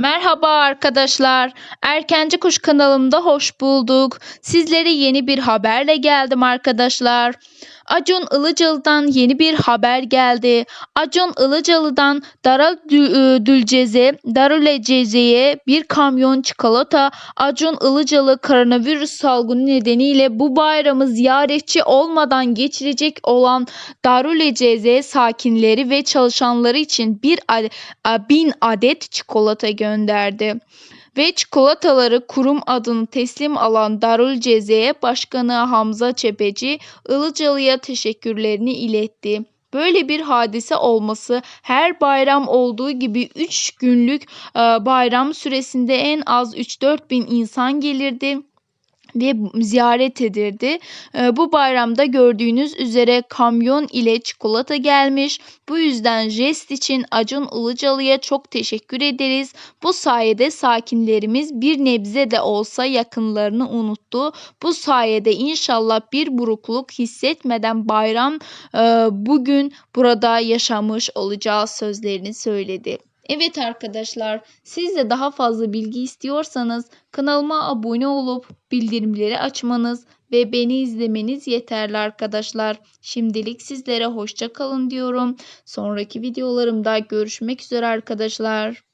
Merhaba arkadaşlar. Erkenci Kuş kanalımda hoş bulduk. Sizlere yeni bir haberle geldim arkadaşlar. Acun Ilıcalı'dan yeni bir haber geldi. Acun Ilıcalı'dan Darül Dü- Dülceze, Darülceze'ye bir kamyon çikolata Acun Ilıcalı koronavirüs salgını nedeniyle bu bayramı ziyaretçi olmadan geçirecek olan Darülceze sakinleri ve çalışanları için bir ade- a- bin adet çikolata gönderdi. Ve çikolataları kurum adını teslim alan Darülceze'ye Başkanı Hamza Çepeci Ilıcalı'ya teşekkürlerini iletti. Böyle bir hadise olması her bayram olduğu gibi 3 günlük bayram süresinde en az 3-4 bin insan gelirdi ve ziyaret edildi. E, Bu bayramda gördüğünüz üzere kamyon ile çikolata gelmiş. Bu yüzden jest için Acun Ilıcalı'ya çok teşekkür ederiz. Bu sayede sakinlerimiz bir nebze de olsa yakınlarını unuttu. Bu sayede inşallah bir burukluk hissetmeden bayram e, bugün burada yaşamış olacağız sözlerini söyledi. Evet arkadaşlar, siz de daha fazla bilgi istiyorsanız kanalıma abone olup bildirimleri açmanız ve beni izlemeniz yeterli arkadaşlar. Şimdilik sizlere hoşça kalın diyorum. Sonraki videolarımda görüşmek üzere arkadaşlar.